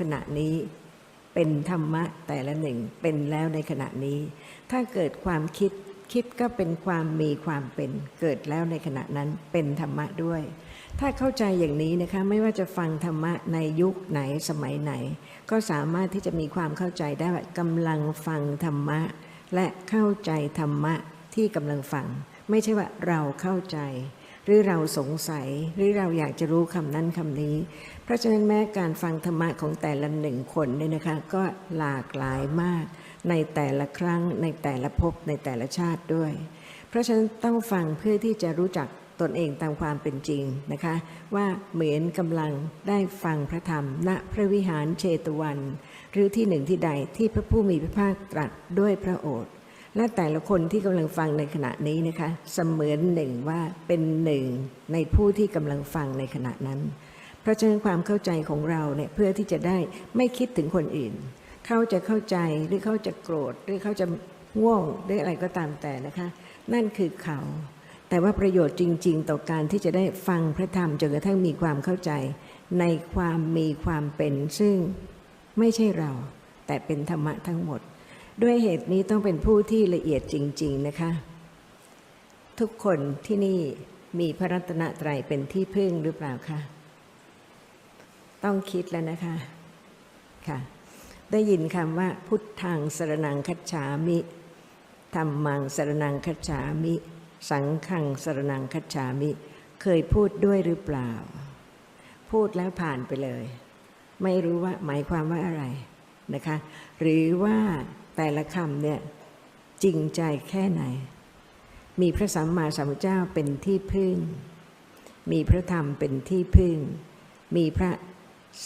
ขณะนี้ เป็นธรรมะแต่ละหนึ่งเป็นแล้วในขณะนี้ ถ้าเกิดความคิดคิดก็เป็นความมีความเป็นเกิดแล้วในขณะนั้นเป็นธรรมะด้วย ถ้าเข้าใจอย่างนี้นะคะไม่ว่าจะฟังธรรมะในยุคไหนสมัยไหน ก็สามารถที่จะมีความเข้าใจได้ว่ากำลังฟังธรรมะ และเข้าใจธรรมะที่กำลังฟัง ไม่ใช่ว่าเราเข้าใจ หรือเราสงสัยหรือเราอยากจะรู้คำนั้นคำนี้ เพราะฉะนั้นแม้การฟังธรรมะของแต่ละหนึ่งคนเนี่ยนะคะก็หลากหลายมาก ในแต่ละครั้ง ในแต่ละภพในแต่ละชาติด้วย เพราะฉะนั้นต้องฟังเพื่อที่จะรู้จักตนเองตามความเป็นจริงนะคะ ว่าเหมือนกำลังได้ฟังพระธรรม ณพระวิหารเชตวัน หรือที่หนึ่งที่ใดที่พระผู้มีพระภาคตรัสด้วยพระโอษฐ์และแต่ละคนที่กำลังฟังในขณะนี้นะคะ เสมือนหนึ่งว่าเป็นหนึ่งในผู้ที่กำลังฟังในขณะนั้น ราะฉะนั้นความเข้าใจของเราเนี่ยเพื่อที่จะได้ไม่คิดถึงคนอื่น เขาจะเข้าใจหรือเขาจะโกรธหรือเขาจะง่วงหรืออะไรก็ตามแต่นะคะ นั่นคือเขา แต่ว่าประโยชน์จริง ๆ ต่อการที่จะได้ฟังพระธรรมจนกระทั่งมีความเข้าใจ ในความมีความเป็น ซึ่งไม่ใช่เรา แต่เป็นธรรมะทั้งหมด ด้วยเหตุนี้ต้องเป็นผู้ที่ละเอียดจริง ๆนะคะ ทุกคนที่นี่มีพระรัตนตรัยเป็นที่พึ่งหรือเปล่าคะ ต้องคิดแล้วนะคะค่ะ ได้ยินคำว่าพุทธังสรนังคัจฉามิธรรมังสรนังคัจฉามิ สังฆังสรนังคัจฉามิ เคยพูดด้วยหรือเปล่า พูดแล้วผ่านไปเลย ไม่รู้ว่าหมายความว่าอะไรนะคะ หรือว่าแต่ละคำเนี่ยจริงใจแค่ไหน มีพระสัมมาสัมพุทธเจ้าเป็นที่พึ่ง มีพระธรรมเป็นที่พึ่ง มีพระ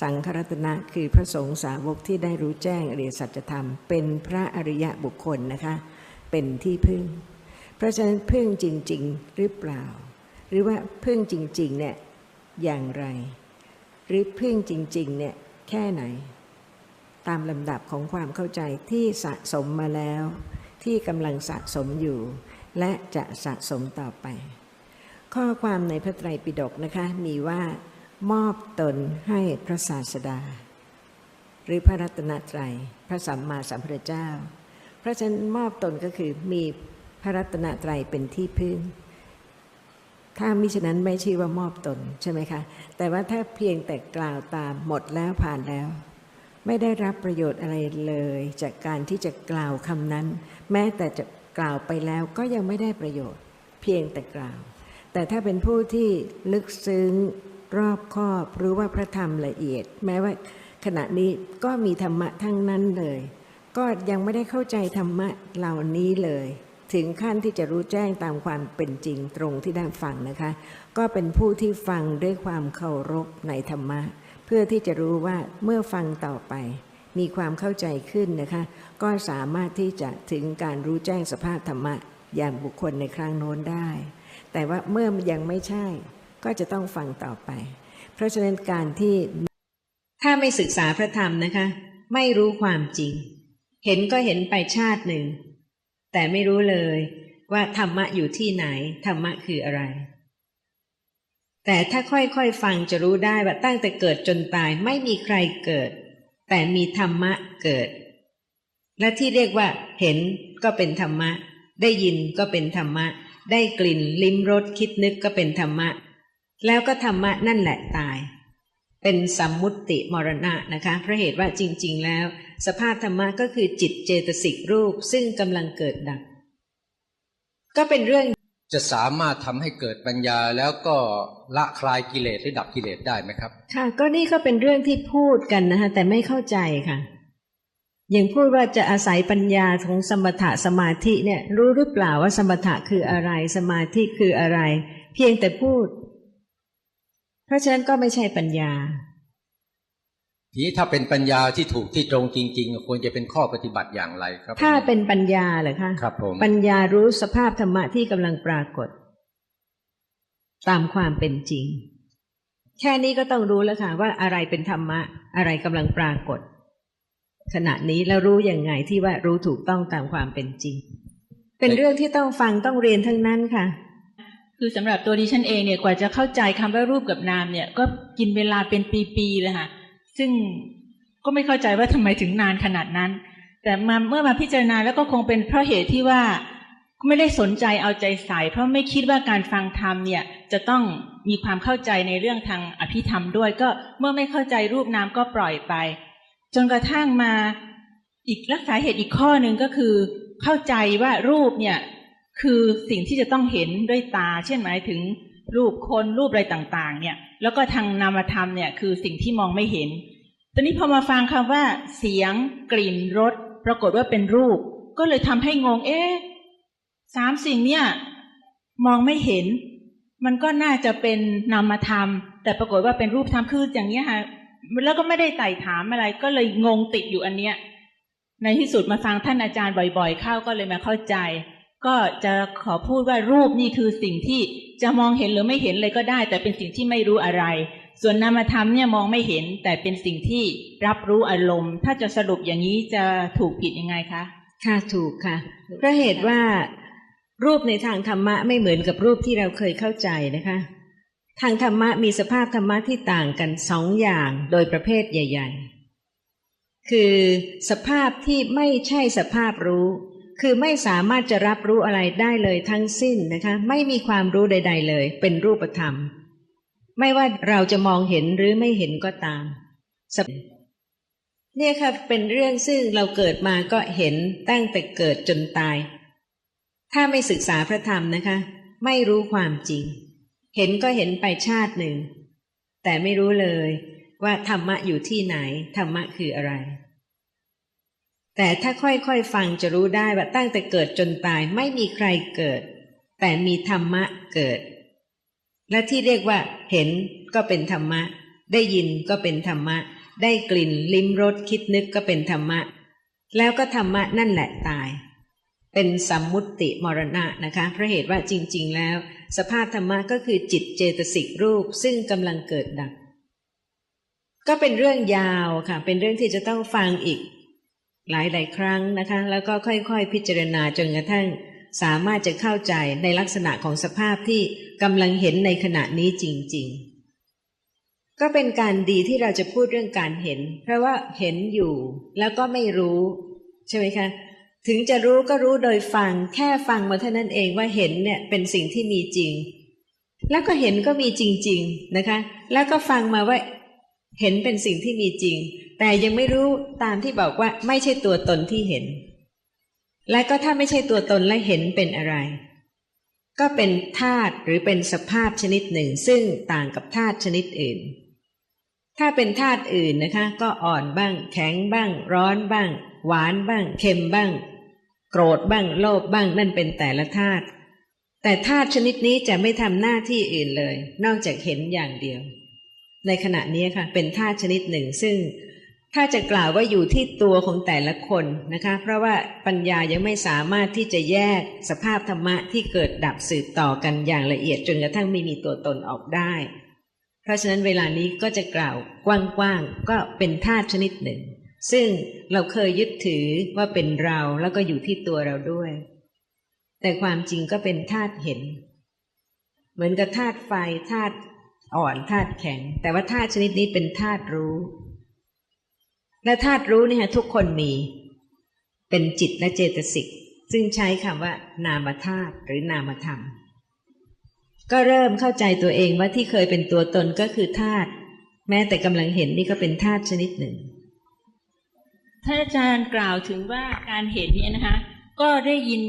สังฆรัตนะคือพระสงฆ์สาวกที่ได้รู้แจ้งอริยสัจธรรม เป็นพระอริยะบุคคลนะคะ เป็นที่พึ่ง เพราะฉะนั้นพึ่งจริง ๆ หรือเปล่า หรือว่าพึ่งจริงๆเนี่ยอย่างไร หรือพึ่งจริงๆเนี่ยแค่ไหน ตามลำดับของความเข้าใจที่สะสมมาแล้ว ที่กำลังสะสมอยู่ และจะสะสมต่อไป ข้อความในพระไตรปิฎกนะคะมีว่า มอบตนให้พระศาสดา หรือพระรัตนตรัย พระสัมมาสัมพุทธเจ้า เพราะฉะนั้นมอบตนก็คือมีพระรัตนตรัยเป็นที่พึ่ง ถ้ามิฉะนั้นไม่ชื่อว่ามอบตนใช่ไหมคะ แต่ว่าถ้าเพียงแต่กล่าวตามหมดแล้วผ่านแล้ว ไม่ได้รับประโยชน์อะไรเลย จากการที่จะกล่าวคำนั้น แม้แต่จะกล่าวไปแล้วก็ยังไม่ได้ประโยชน์ เพียงแต่กล่าว แต่ถ้าเป็นผู้ที่ลึกซึ้ง รอบคอบรู้ว่าพระธรรมละเอียด แม้ว่าขณะนี้ก็มีธรรมะทั้งนั้นเลย ก็ยังไม่ได้เข้าใจธรรมะเหล่านี้เลย ถึงขั้นที่จะรู้แจ้งตามความเป็นจริงตรงที่ได้ฟังนะคะ ก็เป็นผู้ที่ฟังด้วยความเคารพในธรรมะ เพื่อที่จะรู้ว่าเมื่อฟังต่อไป มีความเข้าใจขึ้นนะคะ ก็สามารถที่จะถึงการรู้แจ้งสภาพธรรมะอย่างบุคคลในครั้งโน้นได้ แต่ว่าเมื่อยังไม่ใช่ ก็จะต้องฟังต่อไป เพราะฉะนั้นการที่ถ้าไม่ศึกษาพระธรรมนะคะ ไม่รู้ความจริง เห็นก็เห็นไปชาติหนึ่ง แต่ไม่รู้เลยว่าธรรมะอยู่ที่ไหน ธรรมะคืออะไร แต่ถ้าค่อยๆฟังจะรู้ได้ว่าตั้งแต่เกิดจนตายไม่มีใครเกิด แต่มีธรรมะเกิด และที่เรียกว่า เห็นก็เป็นธรรมะ ได้ยินก็เป็นธรรมะ ได้กลิ่นลิ้มรสคิดนึกก็เป็นธรรมะ แล้วก็ธรรมะนั่นแหละตาย เป็นสัมมุติมรณะนะคะเพราะเหตุว่าจริง ๆ แล้ว สภาพธรรมะก็คือจิตเจตสิกรูปซึ่งกำลังเกิดดับก็เป็นเรื่องจะสามารถทำให้เกิดปัญญาแล้วก็ละคลายกิเลสหรือดับกิเลสได้ไหมครับ ค่ะ ก็นี่ก็เป็นเรื่องที่พูดกันนะคะแต่ไม่เข้าใจค่ะ อย่างพูดว่าจะอาศัยปัญญาของสมถะสมาธิเนี่ย รู้หรือเปล่าว่าสมถะคืออะไร สมาธิคืออะไร เพียงแต่พูดเพ ราะฉะนั้นก็ไม่ใช่ปัญญา ทีนี้ถ้าเป็นปัญญาที่ถูกที่ตรงจริง ๆ ควรจะเป็นข้อปฏิบัติอย่างไรครับ ถ้าเป็นปัญญาเหรอคะครับผมปัญญารู้สภาพธรรมะที่กำลังปรากฏ ตามความเป็นจริง แค่นี้ก็ต้องรู้แล้วค่ะว่าอะไรเป็นธรรมะ อะไรกำลังปรากฏ ขณะนี้แล้วรู้ยังไงที่ว่ารู้ถูกต้องตามความเป็นจริง เป็นเรื่องที่ต้องฟังต้องเรียนทั้งนั้นค่ะ คือสำหรับตัวดิฉันเองเนี่ยกว่าจะเข้าใจคำว่ารูปกับนามเนี่ย ก็กินเวลาเป็นปีๆเลยค่ะ ซึ่งก็ไม่เข้าใจว่าทำไมถึงนานขนาดนั้น แต่มาเมื่อมาพิจารณาแล้วก็คงเป็นเพราะเหตุที่ว่าไม่ได้สนใจเอาใจใส่ เพราะไม่คิดว่าการฟังธรรมเนี่ย จะต้องมีความเข้าใจในเรื่องทางอภิธรรมด้วย ก็เมื่อไม่เข้าใจรูปนามก็ปล่อยไป จนกระทั่งมาอีกรักษาเหตุอีกข้อหนึ่งก็คือ เข้าใจว่ารูปเนี่ย คือสิ่งที่จะต้องเห็นด้วยตา เช่นหมายถึงรูปคนรูปอะไรต่างๆ เนี่ย แล้วก็ทางนามธรรมเนี่ยคือสิ่งที่มองไม่เห็น ตอนนี้พอมาฟังคำว่า เสียง กลิ่นรสปรากฏว่าเป็นรูป ก็เลยทำให้งง เอ๊ะสามสิ่งเนี่ยมองไม่เห็น มันก็น่าจะเป็นนามธรรม แต่ปรากฏว่าเป็นรูปธรรมคืออย่างเนี้ค่ะแล้วก็ไม่ได้ไต่ถามอะไรก็เลยงงติดอยู่อันเนี้ย ในที่สุดมาฟังท่านอาจารย์บ่อยๆ เข้าก็เลยมาเข้าใจ ก็จะขอพูดว่ารูปนี่คือสิ่งที่จะมองเห็นหรือไม่เห็นเลยก็ได้ แต่เป็นสิ่งที่ไม่รู้อะไร ส่วนนามธรรมเนี่ยมองไม่เห็น แต่เป็นสิ่งที่รับรู้อารมณ์ ถ้าจะสรุปอย่างนี้จะถูกผิดยังไงคะค่ะถูกค่ะเพราะเหตุว่ารูปในทางธรรมะไม่เหมือนกับรูปที่เราเคยเข้าใจนะคะ ทางธรรมะมีสภาพธรรมะที่ต่างกันสองอย่างโดยประเภทใหญ่ ๆ คือสภาพที่ไม่ใช่สภาพรู้ คือไม่สามารถจะรับรู้อะไรได้เลยทั้งสิ้นนะคะ ไม่มีความรู้ใด ๆ เลย เป็นรูปธรรม ไม่ว่าเราจะมองเห็นหรือไม่เห็นก็ตามเนี่ยค่ะเป็นเรื่องซึ่งเราเกิดมาก็เห็นตั้งแต่เกิดจนตาย ถ้าไม่ศึกษาพระธรรมนะคะ ไม่รู้ความจริง เห็นก็เห็นไปชาติหนึ่ง แต่ไม่รู้เลยว่าธรรมะอยู่ที่ไหน ธรรมะคืออะไร แต่ถ้าค่อยๆฟังจะรู้ได้ว่าตั้งแต่เกิดจนตายไม่มีใครเกิด แต่มีธรรมะเกิด และที่เรียกว่า เห็นก็เป็นธรรมะ ได้ยินก็เป็นธรรมะ ได้กลิ่นลิ้มรสคิดนึกก็เป็นธรรมะ แล้วก็ธรรมะนั่นแหละตาย เป็นสัมมุติมรณะนะคะเพราะเหตุว่าจริง ๆ แล้ว สภาพธรรมะก็คือจิตเจตสิกรูปซึ่งกำลังเกิดดับก็เป็นเรื่องยาวค่ะ เป็นเรื่องที่จะต้องฟังอีก หลายๆครั้งนะคะ แล้วก็ค่อยๆ พิจารณาจนกระทั่ง สามารถจะเข้าใจในลักษณะของสภาพที่กำลังเห็นในขณะนี้จริง ๆ ก็เป็นการดีที่เราจะพูดเรื่องการเห็น เพราะว่าเห็นอยู่แล้วก็ไม่รู้ ใช่ไหมคะถึงจะรู้ก็รู้โดยฟังแค่ฟังมาเท่านั้นเองว่าเห็นเนี่ยเป็นสิ่งที่มีจริง แล้วก็เห็นก็มีจริง ๆนะคะ แล้วก็ฟังมาว่าเห็นเป็นสิ่งที่มีจริง แต่ยังไม่รู้ตามที่บอกว่าไม่ใช่ตัวตนที่เห็น และก็ถ้าไม่ใช่ตัวตนและเห็นเป็นอะไร ก็เป็นธาตุหรือเป็นสภาพชนิดหนึ่ง ซึ่งต่างกับธาตุชนิดอื่น ถ้าเป็นธาตุอื่นนะคะ ก็อ่อนบ้าง แข็งบ้าง ร้อนบ้าง หวานบ้าง เค็มบ้าง โกรธบ้าง โลภบ้างนั่นเป็นแต่ละธาตุแต่ธาตุชนิดนี้จะไม่ทำหน้าที่อื่นเลย นอกจากเห็นอย่างเดียว ในขณะนี้ค่ะ เป็นธาตุชนิดหนึ่งซึ่ง ถ้าจะกล่าวว่าอยู่ที่ตัวของแต่ละคนนะคะ เพราะว่าปัญญายังไม่สามารถที่จะแยกสภาพธรรมะที่เกิดดับสืบต่อกันอย่างละเอียดจนกระทั่งไม่มีตัวตนออกได้ เพราะฉะนั้นเวลานี้ก็จะกล่าวกว้างๆก็เป็นธาตุชนิดหนึ่ง ซึ่งเราเคยยึดถือว่าเป็นเราแล้วก็อยู่ที่ตัวเราด้วย แต่ความจริงก็เป็นธาตุเห็น เหมือนกับธาตุไฟธาตุอ่อนธาตุแข็ง แต่ว่าธาตุชนิดนี้เป็นธาตุรู้ และธาตุรู้เนี่ยทุกคนมี เป็นจิตและเจตสิก ซึ่งใช้คำว่า นามธาตุหรือนามธรรม ก็เริ่มเข้าใจตัวเองว่าที่เคยเป็นตัวตนก็คือธาตุแม้แต่กำลังเห็นนี่ก็เป็นธาตุชนิดหนึ่งท่านอาจารย์กล่าวถึงว่าการเห็นเนี่ยนะคะ ก็ได้ยิน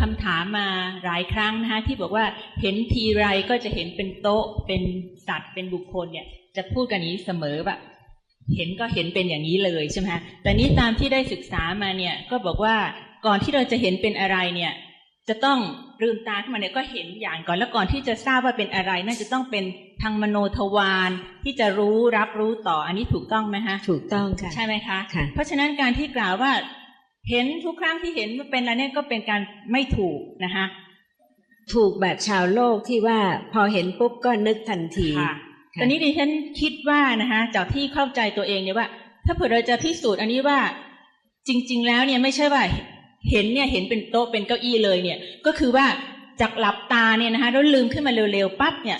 คำถามมาหลายครั้งนะคะที่บอกว่าเห็นทีไรก็จะเห็นเป็นโต๊ะเป็นสัตว์เป็นบุคคลเนี่ย จะพูดกันนี้เสมอว่า เห็นก็เห็นเป็นอย่างนี้เลยใช่ไหมคะแต่นี้ตามที่ได้ศึกษามาเนี่ยก็บอกว่าก่อนที่เราจะเห็นเป็นอะไรเนี่ยจะต้องลืมตาขึ้นมาเนี่ยก็เห็นอย่างก่อนแล้วก่อนที่จะทราบว่าเป็นอะไรน่าจะต้องเป็นทางมโนทวารที่จะรู้รับรู้ต่ออันนี้ถูกต้องไหมคะถูกต้องค่ะใช่ไหมคะค่ะเพราะฉะนั้นการที่กล่าวว่าเห็นทุกครั้งที่เห็นว่าเป็นอะไรเนี่ยก็เป็นการไม่ถูกนะคะถูกแบบชาวโลกที่ว่าพอเห็นปุ๊บก็นึกทันทีค่ะค่ะ ตอนนี้ดิฉันคิดว่านะคะจากที่เข้าใจตัวเองเนี่ยว่า ถ้าเผื่อเราจะพิสูจน์อันนี้ว่า จริง ๆ แล้วเนี่ยไม่ใช่ว่าเห็นเนี่ยเห็นเป็นโต๊ะเป็นเก้าอี้เลยเนี่ย ก็คือว่าจากหลับตาเนี่ยนะคะแล้วลืมขึ้นมาเร็วๆปั๊บเนี่ย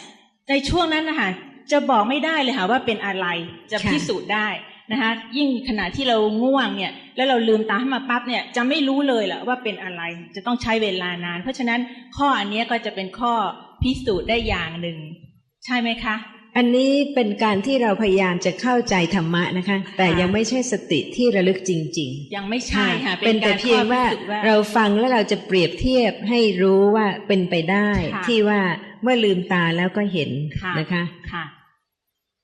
ในช่วงนั้นนะคะจะบอกไม่ได้เลยค่ะว่าเป็นอะไรจะพิสูจน์ได้นะคะยิ่งขณะที่เราง่วงเนี่ย แล้วเราลืมตาขึ้นมาปั๊บเนี่ยจะไม่รู้เลยแหละว่าเป็นอะไรจะต้องใช้เวลานาน เพราะฉะนั้นข้ออันนี้ก็จะเป็นข้อพิสูจน์ได้อย่างหนึ่ง ใช่ไหมคะ อันนี้เป็นการที่เราพยายามจะเข้าใจธรรมะนะคะ แต่ยังไม่ใช่สติที่ระลึกจริง ๆ ยังไม่ใช่ค่ะเป็นแต่การเพียงว่าข้อพิสูจน์เราฟังแล้วเราจะเปรียบเทียบให้รู้ว่าเป็นไปได้ค่ะที่ว่าเมื่อลืมตาแล้วก็เห็นค่ะนะคะค่ะ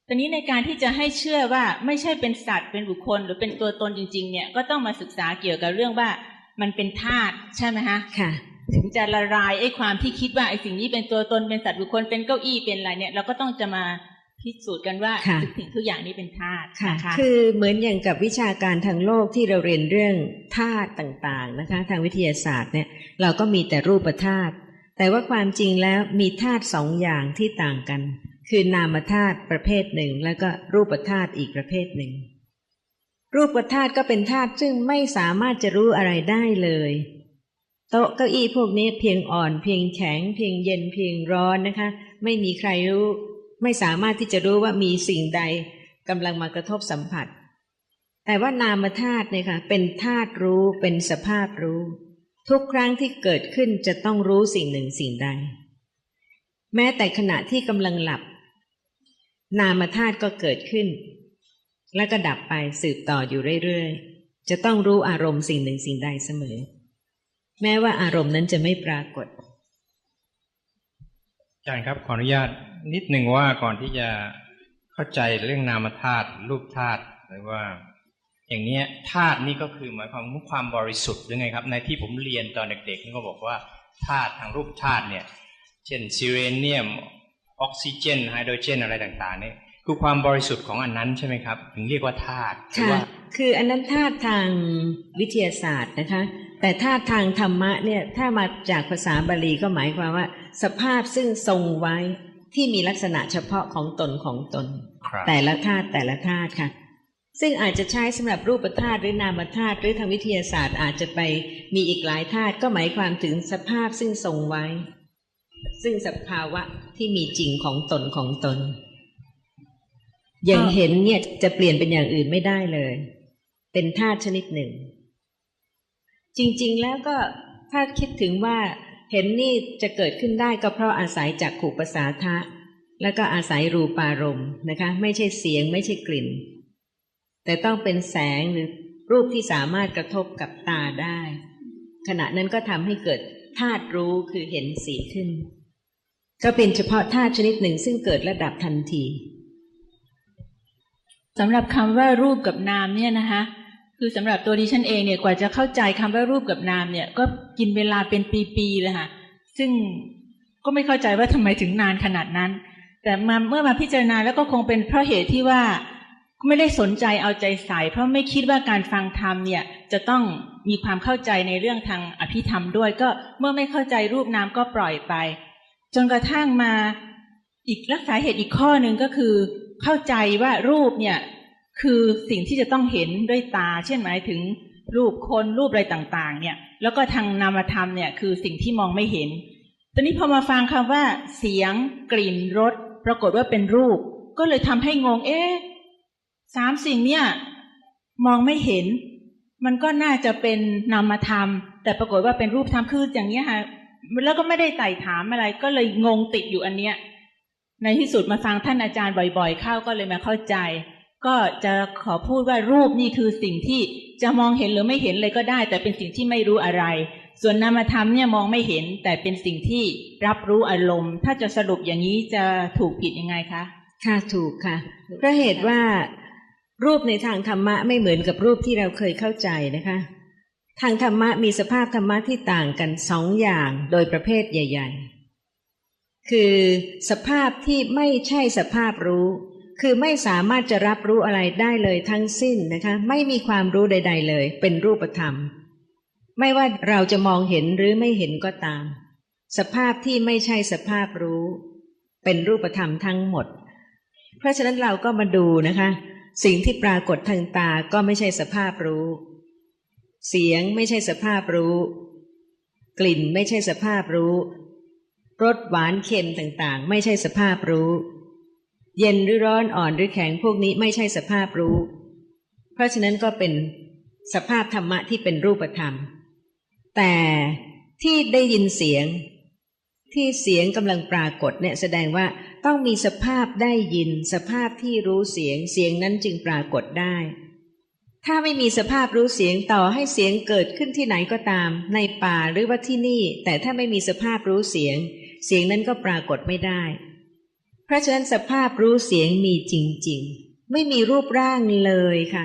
ตอนนี้ในการที่จะให้เชื่อว่าไม่ใช่เป็นสัตว์เป็นบุคคล หรือเป็นตัวตนจริง ๆ เนี่ยก็ต้องมาศึกษาเกี่ยวกับเรื่องว่ามันเป็นธาตุใช่ไหมคะค่ะ ถึงจะละลายไอ้ความที่คิดว่าไอ้สิ่งนี้เป็นตัวตนเป็นสัตว์บุคคลเป็นเก้าอี้เป็นอะไรเนี่ย เราก็ต้องจะมาพิสูจน์กันว่าค่ะทุกสิ่งทุกอย่างนี้เป็นธาตุค่ะนะคะคือเหมือนอย่างกับวิชาการทางโลกที่เราเรียนเรื่องธาตุต่างๆนะคะ ทางวิทยาศาสตร์เนี่ยเราก็มีแต่รูปธาตุแต่ว่าความจริงแล้วมีธาตุสองอย่างที่ต่างกัน คือนามธาตุประเภทหนึ่ง แล้วก็รูปธาตุอีกประเภทหนึ่ง รูปธาตุก็เป็นธาตุซึ่งไม่สามารถจะรู้อะไรได้เลย โต๊ะเก้าอี้พวกนี้เพียงอ่อนเพียงแข็ง เพียงเย็นเพียงร้อนนะคะ ไม่มีใครรู้ ไม่สามารถที่จะรู้ว่ามีสิ่งใดกำลังมากระทบสัมผัส แต่ว่านามธาตุเนี่ยค่ะเป็นธาตุรู้เป็นสภาพรู้ ทุกครั้งที่เกิดขึ้นจะต้องรู้สิ่งหนึ่งสิ่งใด แม้แต่ขณะที่กำลังหลับ นามธาตุก็เกิดขึ้น แล้วก็ดับไปสืบต่ออยู่เรื่อยๆจะต้องรู้อารมณ์สิ่งหนึ่งสิ่งใดเสมอ แม้ว่าอารมณ์นั้นจะไม่ปรากฏอาจารย์ครับขออนุญาตนิดหนึ่งว่าก่อนที่จะเข้าใจเรื่องนามธาตุรูปธาตุหรือว่า อย่างเนี้ยธาตุนี่ก็คือหมายความว่าความบริสุทธิ์หรือไงครับ ในที่ผมเรียนตอนเด็กๆนี่ก็บอกว่าธาตุทางรูปธาตุเนี่ย เช่นซิเรเนียมออกซิเจนไฮโดรเจนอะไรต่างๆเนี่ยคือความบริสุทธิ์ของอันนั้นใช่ไหมครับ ถึงเรียกว่าธาตุหรือค่ะว่า คืออันนั้นธาตุทางวิทยาศาสตร์นะคะ แต่ธาตุทางธรรมะเนี่ยถ้ามาจากภาษาบาลีก็หมายความว่า สภาพซึ่งทรงไว้ที่มีลักษณะเฉพาะของตนของตนครับแต่ละธาตุแต่ละธาตุค่ะ ซึ่งอาจจะใช้สำหรับรูปธาตุหรือนามธาตุหรือทางวิทยาศาสตร์อาจจะไปมีอีกหลายธาตุก็หมายความถึงสภาพซึ่งทรงไว้ ซึ่งสภาวะที่มีจริงของตนของตน อย่างเห็นเนี่ยจะเปลี่ยนเป็นอย่างอื่นไม่ได้เลย เป็นธาตุชนิดหนึ่ง จริงๆแล้วก็ถ้าคิดถึงว่าเห็นนี่จะเกิดขึ้นได้ก็เพราะอาศัยจากขู่ภาษาทะ แล้วก็อาศัยรูปารมณ์นะคะ ไม่ใช่เสียงไม่ใช่กลิ่น แต่ต้องเป็นแสงหรือรูปที่สามารถกระทบกับตาได้ ขณะนั้นก็ทำให้เกิดธาตุรู้คือเห็นสีขึ้น ก็เป็นเฉพาะธาตุชนิดหนึ่งซึ่งเกิดระดับทันทีสำหรับคำว่ารูปกับนามเนี่ยนะคะ คือสำหรับตัวดิฉันเองเนี่ยกว่าจะเข้าใจคำว่ารูปกับนามเนี่ย ก็กินเวลาเป็นปีๆเลยค่ะ ซึ่งก็ไม่เข้าใจว่าทำไมถึงนานขนาดนั้น แต่มาเมื่อมาพิจารณาแล้วก็คงเป็นเพราะเหตุที่ว่าไม่ได้สนใจเอาใจใส่ เพราะไม่คิดว่าการฟังธรรมเนี่ย จะต้องมีความเข้าใจในเรื่องทางอภิธรรมด้วย ก็เมื่อไม่เข้าใจรูปนามก็ปล่อยไป จนกระทั่งมาอีกรักษาเหตุอีกข้อหนึ่งก็คือ เข้าใจว่ารูปเนี่ย คือสิ่งที่จะต้องเห็นด้วยตา เช่นหมายถึงรูปคนรูปอะไรต่าง ๆ เนี่ย แล้วก็ทางนามธรรมเนี่ยคือสิ่งที่มองไม่เห็น ตอนนี้พอมาฟังคำว่า เสียง กลิ่นรสปรากฏว่าเป็นรูป ก็เลยทำให้งง เอ๊ะสามสิ่งเนี่ยมองไม่เห็น มันก็น่าจะเป็นนามธรรม แต่ปรากฏว่าเป็นรูปธรรมคืออย่างเนี้ค่ะแล้วก็ไม่ได้ไต่ถามอะไร ก็เลยงงติดอยู่อันเนี้ย ในที่สุดมาฟังท่านอาจารย์บ่อย ๆ เข้าก็เลยมาเข้าใจ ก็จะขอพูดว่ารูปนี่คือสิ่งที่จะมองเห็นหรือไม่เห็นเลยก็ได้ แต่เป็นสิ่งที่ไม่รู้อะไร ส่วนนามธรรมเนี่ยมองไม่เห็น แต่เป็นสิ่งที่รับรู้อารมณ์ ถ้าจะสรุปอย่างนี้จะถูกผิดยังไงคะค่ะถูกค่ะเพราะเหตุว่ารูปในทางธรรมะไม่เหมือนกับรูปที่เราเคยเข้าใจนะคะ ทางธรรมะมีสภาพธรรมะที่ต่างกันสองอย่างโดยประเภทใหญ่ ๆ คือสภาพที่ไม่ใช่สภาพรู้ คือไม่สามารถจะรับรู้อะไรได้เลยทั้งสิ้นนะคะ ไม่มีความรู้ใด ๆ เลย เป็นรูปธรรม ไม่ว่าเราจะมองเห็นหรือไม่เห็นก็ตาม สภาพที่ไม่ใช่สภาพรู้ เป็นรูปธรรมทั้งหมด เพราะฉะนั้นเราก็มาดูนะคะ สิ่งที่ปรากฏทางตาก็ไม่ใช่สภาพรู้ เสียงไม่ใช่สภาพรู้ กลิ่นไม่ใช่สภาพรู้รสหวานเค็มต่างๆ ไม่ใช่สภาพรู้ เย็นหรือร้อนอ่อนหรือแข็งพวกนี้ไม่ใช่สภาพรู้ เพราะฉะนั้นก็เป็นสภาพธรรมะที่เป็นรูปธรรม แต่ที่ได้ยินเสียง ที่เสียงกำลังปรากฏเนี่ยแสดงว่าต้องมีสภาพได้ยิน สภาพที่รู้เสียงเสียงนั้นจึงปรากฏได้ ถ้าไม่มีสภาพรู้เสียงต่อให้เสียงเกิดขึ้นที่ไหนก็ตาม ในป่าหรือว่าที่นี่ แต่ถ้าไม่มีสภาพรู้เสียง เสียงนั้นก็ปรากฏไม่ได้ เพราะฉะนั้นสภาพรู้เสียงมีจริง ๆ ไม่มีรูปร่างเลยค่ะ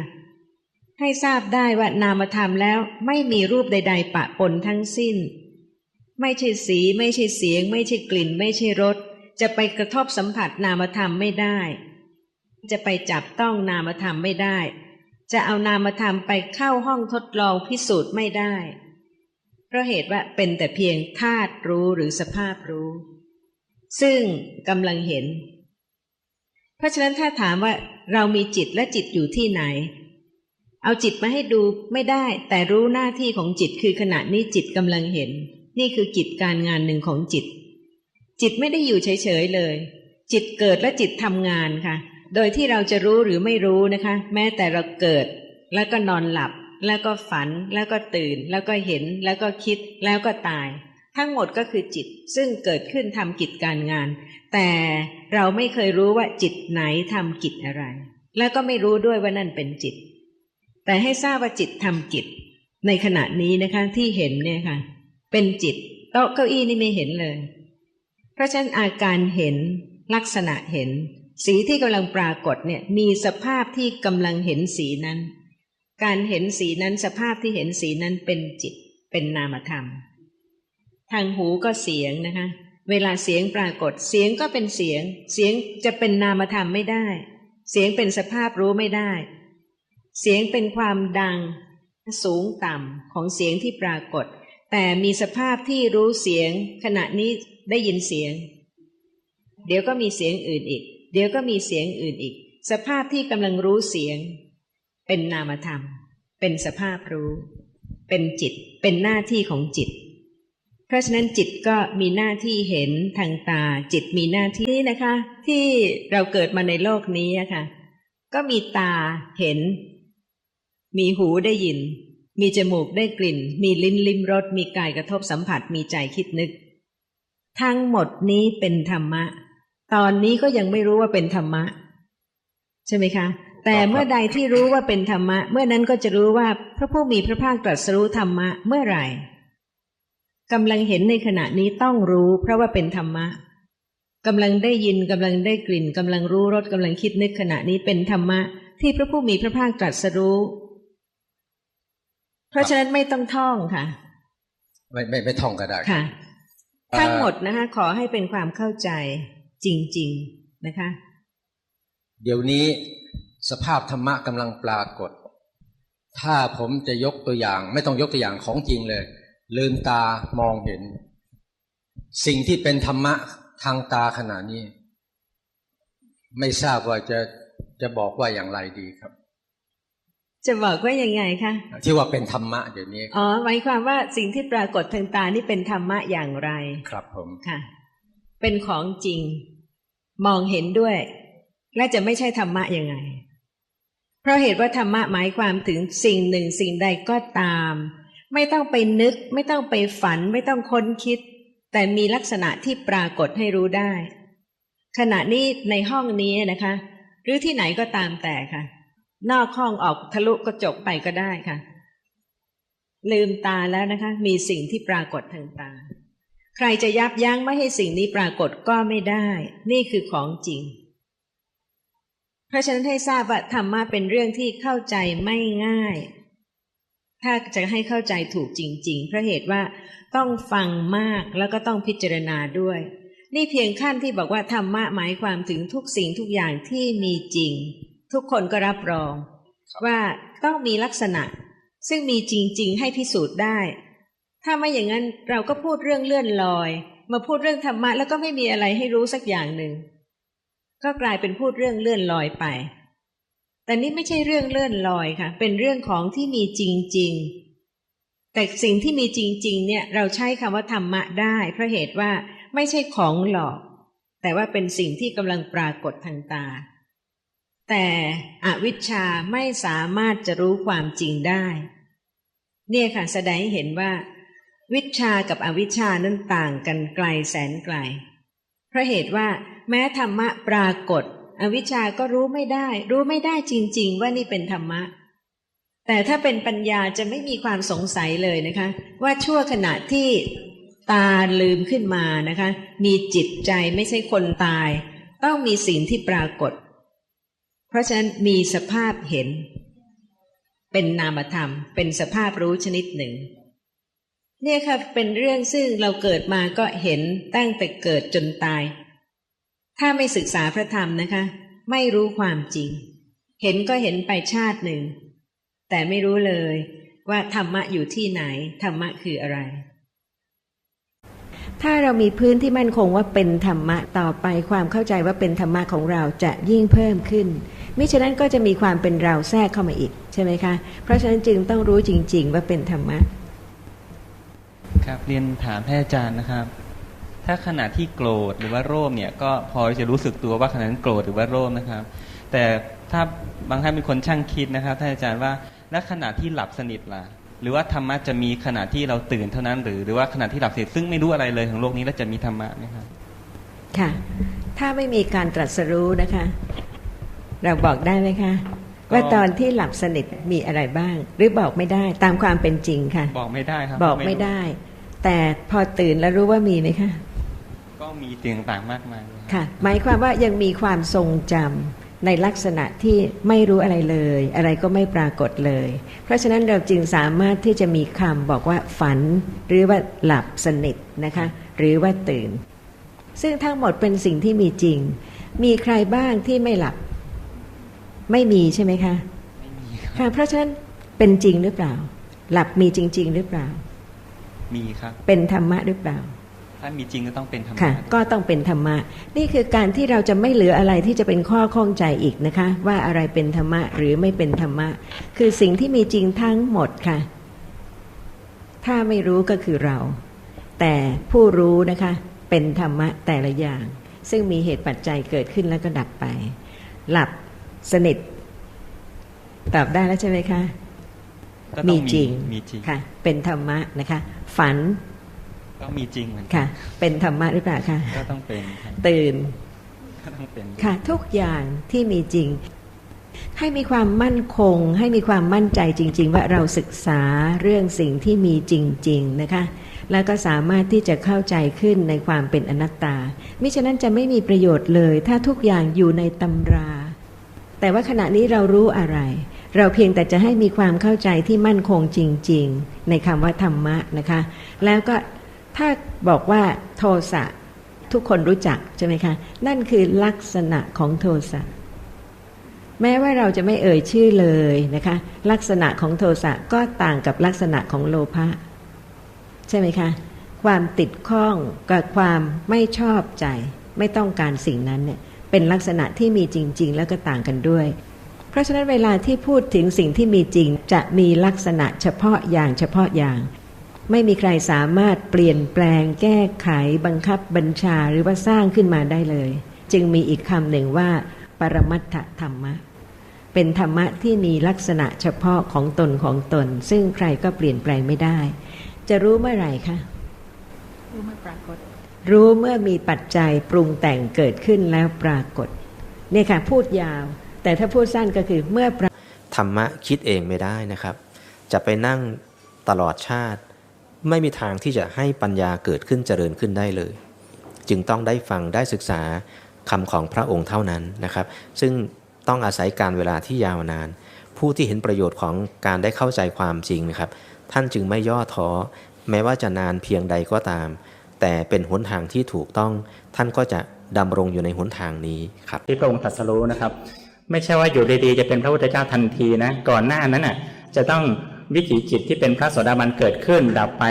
ให้ทราบได้ว่านามธรรมแล้วไม่มีรูปใด ๆ ปะปนทั้งสิ้น ไม่ใช่สี ไม่ใช่เสียง ไม่ใช่กลิ่น ไม่ใช่รสจะไปกระทบสัมผัสนามธรรมไม่ได้ จะไปจับต้องนามธรรมไม่ได้ จะเอานามธรรมไปเข้าห้องทดลองพิสูจน์ไม่ได้ เพราะเหตุว่าเป็นแต่เพียงธาตุรู้หรือสภาพรู้ ซึ่งกำลังเห็น เพราะฉะนั้นถ้าถามว่าเรามีจิตและจิตอยู่ที่ไหน เอาจิตมาให้ดูไม่ได้ แต่รู้หน้าที่ของจิตคือขณะนี้จิตกำลังเห็น นี่คือกิจการงานหนึ่งของจิต จิตไม่ได้อยู่เฉยๆเลย จิตเกิดและจิตทำงานค่ะ โดยที่เราจะรู้หรือไม่รู้นะคะ แม้แต่เราเกิด แล้วก็นอนหลับ แล้วก็ฝัน แล้วก็ตื่น แล้วก็เห็น แล้วก็คิด แล้วก็ตาย ทั้งหมดก็คือจิตซึ่งเกิดขึ้นทำกิจการงาน แต่เราไม่เคยรู้ว่าจิตไหนทำกิจอะไร แล้วก็ไม่รู้ด้วยว่านั่นเป็นจิต แต่ให้ทราบว่าจิตทำกิจ ในขณะนี้นะคะที่เห็นเนี่ยค่ะ เป็นจิตโต๊ะเก้าอี้นี่ไม่เห็นเลย เพราะฉะนั้นอาการเห็นลักษณะเห็น สีที่กำลังปรากฏเนี่ยมีสภาพที่กำลังเห็นสีนั้น การเห็นสีนั้นสภาพที่เห็นสีนั้นเป็นจิตเป็นนามธรรม ทางหูก็เสียงนะคะ เวลาเสียงปรากฏ เสียงก็เป็นเสียง เสียงจะเป็นนามธรรมไม่ได้ เสียงเป็นสภาพรู้ไม่ได้ เสียงเป็นความดังสูงต่ำของเสียงที่ปรากฏ แต่มีสภาพที่รู้เสียง ขณะนี้ได้ยินเสียง เดี๋ยวก็มีเสียงอื่นอีก เดี๋ยวก็มีเสียงอื่นอีก สภาพที่กำลังรู้เสียง เป็นนามธรรม เป็นสภาพรู้ เป็นจิต เป็นหน้าที่ของจิต เพราะฉะนั้นจิตก็มีหน้าที่เห็นทางตา จิตมีหน้าที่นะคะ ที่เราเกิดมาในโลกนี้อะค่ะ ก็มีตาเห็น มีหูได้ยิน มีจมูกได้กลิ่น มีลิ้นลิ้มรสมีกายกระทบสัมผัสมีใจคิดนึก ทั้งหมดนี้เป็นธรรมะ ตอนนี้ก็ยังไม่รู้ว่าเป็นธรรมะ ใช่ไหมคะแต่เมื่อใดที่รู้ว่าเป็นธรรมะ เมื่อนั้นก็จะรู้ว่าพระผู้มีพระภาคตรัสรู้ธรรมะเมื่อไหร่ กำลังเห็นในขณะนี้ต้องรู้ เพราะว่าเป็นธรรมะกำลังได้ยินกำลังได้กลิ่นกำลังรู้รสกำลังคิดนึกขณะนี้เป็นธรรมะ ที่พระผู้มีพระภาคตรัสรู้ เพราะฉะนั้นไม่ต้องท่องค่ะ ไม่ไม่ไม่ท่องก็ได้ค่ะเอ่อทั้งหมดนะคะ ขอให้เป็นความเข้าใจจริง ๆนะคะ เดี๋ยวนี้สภาพธรรมะกำลังปรากฏ ถ้าผมจะยกตัวอย่าง ไม่ต้องยกตัวอย่างของจริงเลย ลืมตามองเห็น สิ่งที่เป็นธรรมะทางตาขณะนี้ ไม่ทราบว่าจะจะบอกว่าอย่างไรดีครับ จะบอกว่ายังไงคะที่ว่าเป็นธรรมะเดี๋ยวนี้อ๋อหมายความว่าสิ่งที่ปรากฏทางตานี่เป็นธรรมะอย่างไร ครับผมค่ะ เป็นของจริง มองเห็นด้วย และจะไม่ใช่ธรรมะยังไง เพราะเหตุว่าธรรมะหมายความถึงสิ่งหนึ่งสิ่งใดก็ตาม ไม่ต้องไปนึก ไม่ต้องไปฝัน ไม่ต้องค้นคิด แต่มีลักษณะที่ปรากฏให้รู้ได้ ขณะนี้ในห้องนี้นะคะ หรือที่ไหนก็ตามแต่ค่ะ นอกห้องออกทะลุกระจกไปก็ได้ค่ะ ลืมตาแล้วนะคะ มีสิ่งที่ปรากฏทางตา ใครจะยับยั้งไม่ให้สิ่งนี้ปรากฏก็ไม่ได้ นี่คือของจริงเพราะฉะนั้นให้ทราบว่าธรรมะเป็นเรื่องที่เข้าใจไม่ง่าย ถ้าจะให้เข้าใจถูกจริง ๆ เพราะเหตุว่าต้องฟังมากแล้วก็ต้องพิจารณาด้วย นี่เพียงขั้นที่บอกว่าธรรมะหมายความถึงทุกสิ่งทุกอย่างที่มีจริง ทุกคนก็รับรอง ว่าต้องมีลักษณะ ซึ่งมีจริง ๆ ให้พิสูจน์ได้ ถ้าไม่อย่างนั้นเราก็พูดเรื่องเลื่อนลอย มาพูดเรื่องธรรมะแล้วก็ไม่มีอะไรให้รู้สักอย่างหนึ่งก็กลายเป็นพูดเรื่องเลื่อนลอยไป แต่นี่ไม่ใช่เรื่องเลื่อนลอยค่ะ เป็นเรื่องของที่มีจริง ๆ แต่สิ่งที่มีจริง ๆ เนี่ยเราใช้คำว่าธรรมะได้ เพราะเหตุว่าไม่ใช่ของหลอก แต่ว่าเป็นสิ่งที่กำลังปรากฏทางตา แต่อวิชชาไม่สามารถจะรู้ความจริงได้ เนี่ยค่ะแสดงให้เห็นว่า วิชชากับอวิชชานั้นต่างกันไกลแสนไกล เพราะเหตุว่าแม้ธรรมะปรากฏ อวิชชาก็รู้ไม่ได้ รู้ไม่ได้จริง ๆ ว่านี่เป็นธรรมะ แต่ถ้าเป็นปัญญาจะไม่มีความสงสัยเลยนะคะ ว่าชั่วขณะที่ตาลืมขึ้นมานะคะ มีจิตใจไม่ใช่คนตาย ต้องมีสิ่งที่ปรากฏ เพราะฉะนั้นมีสภาพเห็น เป็นนามธรรม เป็นสภาพรู้ชนิดหนึ่งเนี่ยค่ะเป็นเรื่องซึ่งเราเกิดมาก็เห็นตั้งแต่เกิดจนตาย ถ้าไม่ศึกษาพระธรรมนะคะ ไม่รู้ความจริง เห็นก็เห็นไปชาติหนึ่ง แต่ไม่รู้เลยว่าธรรมะอยู่ที่ไหน ธรรมะคืออะไร ถ้าเรามีพื้นที่มั่นคงว่าเป็นธรรมะต่อไปความเข้าใจว่าเป็นธรรมะของเราจะยิ่งเพิ่มขึ้นมิฉะนั้นก็จะมีความเป็นเราแทรกเข้ามาอีกใช่ไหมคะ เพราะฉะนั้นจึงต้องรู้จริง ๆ ว่าเป็นธรรมะ ครับเรียนถามท่านอาจารย์นะครับ ถ้าขณะที่โกรธหรือว่าโลภเนี่ยก็พอจะรู้สึกตัวว่าขณะนั้นโกรธหรือว่าโลภนะครับ แต่ถ้าบางท่านเป็นคนช่างคิดนะครับท่านอาจารย์ว่าและขณะที่หลับสนิทล่ะหรือว่าธรรมะจะมีขณะที่เราตื่นเท่านั้น หรือหรือว่าขณะที่หลับสนิทซึ่งไม่รู้อะไรเลยของโลกนี้แล้วจะมีธรรมะไหมครับค่ะ ถ้าไม่มีการตรัสรู้นะคะ เราบอกได้ไหมคะก็ว่าตอนที่หลับสนิทมีอะไรบ้าง หรือบอกไม่ได้ตามความเป็นจริงค่ะ บอกไม่ได้ครับ บอกไม่ได้ แต่พอตื่นแล้วรู้ว่ามีไหมคะ ก็มีสิ่งต่างๆมากมายเลยครับค่ะ หมายความว่ายังมีความทรงจำในลักษณะที่ไม่รู้อะไรเลย อะไรก็ไม่ปรากฏเลย เพราะฉะนั้นเราจึงสามารถที่จะมีคำบอกว่าฝัน หรือว่าหลับสนิทนะคะ หรือว่าตื่น ซึ่งทั้งหมดเป็นสิ่งที่มีจริง มีใครบ้างที่ไม่หลับ ไม่มีใช่ไหมคะไม่มีครับค่ะเพราะฉะนั้นเป็นจริงหรือเปล่า หลับมีจริง ๆ หรือเปล่า มีครับ เป็นธรรมะหรือเปล่า ถ้ามีจริงก็ต้องเป็นธรรมะค่ะด้วยก็ต้องเป็นธรรมะ นี่คือการที่เราจะไม่เหลืออะไรที่จะเป็นข้อข้องใจอีกนะคะ ว่าอะไรเป็นธรรมะหรือไม่เป็นธรรมะ คือสิ่งที่มีจริงทั้งหมดค่ะ ถ้าไม่รู้ก็คือเรา แต่ผู้รู้นะคะ เป็นธรรมะแต่ละอย่าง ซึ่งมีเหตุปัจจัยเกิดขึ้นแล้วก็ดับไป หลับสนิทตอบได้แล้วใช่ไหมคะก็ต้องมีจริงมีจริงค่ะ เป็นธรรมะนะคะ ฝัน ก็มีจริงเหมือนกัค่ะ เป็นธรรมะหรือเปล่าคะก็ต้องเป็นครับตื่นก็ต้องเป็นด้วยค่ะ ทุกอย่างที่มีจริง ให้มีความมั่นคง ให้มีความมั่นใจจริง ๆ ว่าเราศึกษาเรื่องสิ่งที่มีจริง ๆ นะคะแล้วก็สามารถที่จะเข้าใจขึ้นในความเป็นอนัตตา มิฉะนั้นจะไม่มีประโยชน์เลย ถ้าทุกอย่างอยู่ในตำรา แต่ว่าขณะนี้เรารู้อะไร เราเพียงแต่จะให้มีความเข้าใจที่มั่นคงจริง ๆ ในคำว่าธรรมะนะคะ แล้วก็ ถ้าบอกว่าโทสะทุกคนรู้จักใช่ไหมคะ นั่นคือลักษณะของโทสะแม้ว่าเราจะไม่เอ่ยชื่อเลยนะคะ ลักษณะของโทสะก็ต่างกับลักษณะของโลภะใช่ไหมคะ ความติดข้องกับความไม่ชอบใจ ไม่ต้องการสิ่งนั้นเนี่ยเป็นลักษณะที่มีจริง ๆ แล้วก็ต่างกันด้วย เพราะฉะนั้นเวลาที่พูดถึงสิ่งที่มีจริงจะมีลักษณะเฉพาะอย่างเฉพาะอย่าง ไม่มีใครสามารถเปลี่ยนแปลงแก้ไขบังคับบัญชาหรือว่าสร้างขึ้นมาได้เลย จึงมีอีกคำหนึ่งว่า ปรมัตถธรรมะ เป็นธรรมะที่มีลักษณะเฉพาะของตนของตน ซึ่งใครก็เปลี่ยนแปลงไม่ได้ จะรู้เมื่อไหร่คะรู้มันปรากฏ รู้เมื่อมีปัจจัยปรุงแต่งเกิดขึ้นแล้วปรากฏเนี่ยค่ะพูดยาว แต่ถ้าพูดสั้นก็คือเมื่อปรธรรมะคิดเองไม่ได้นะครับ จะไปนั่งตลอดชาติ ไม่มีทางที่จะให้ปัญญาเกิดขึ้นเจริญขึ้นได้เลย จึงต้องได้ฟังได้ศึกษาคำของพระองค์เท่านั้นนะครับ ซึ่งต้องอาศัยการเวลาที่ยาวนาน ผู้ที่เห็นประโยชน์ของการได้เข้าใจความจริงนะครับ ท่านจึงไม่ย่อท้อ แม้ว่าจะนานเพียงใดก็ตาม แต่เป็นหนทางที่ถูกต้องท่านก็จะดำรงอยู่ในหนทางนี้ครับที่พระองค์ตรัสรู้นะครับ ไม่ใช่ว่าอยู่ดีๆจะเป็นพระพุทธเจ้าทันทีนะ ก่อนหน้านั้นน่ะจะต้อง วิถีจิตที่เป็นพระโสดาบันเกิดขึ้นดับไป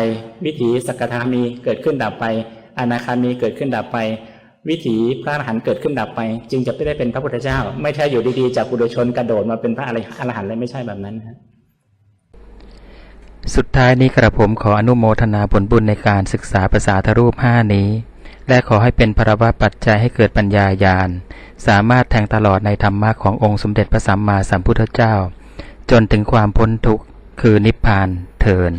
วิถีสกทามีเกิดขึ้นดับไป อนาคามีเกิดขึ้นดับไป วิถีพระอรหันต์เกิดขึ้นดับไป จึงจะไม่ได้เป็นพระพุทธเจ้า ไม่ใช่อยู่ดีๆ จากกุฎชนกระโดดมาเป็นพระอรหันต์เลยไม่ใช่แบบนั้นสุดท้ายนี้กระผมขออนุโมทนาผลบุญในการศึกษาภาษาทรูปห้านี้ และขอให้เป็นพระวะปัจจัยให้เกิดปัญญาญาณ สามารถแทงตลอดในธรรมะขององค์สมเด็จพระสัมมาสัมพุทธเจ้า จนถึงความพ้นทุกข์ คือนิพพานเทิน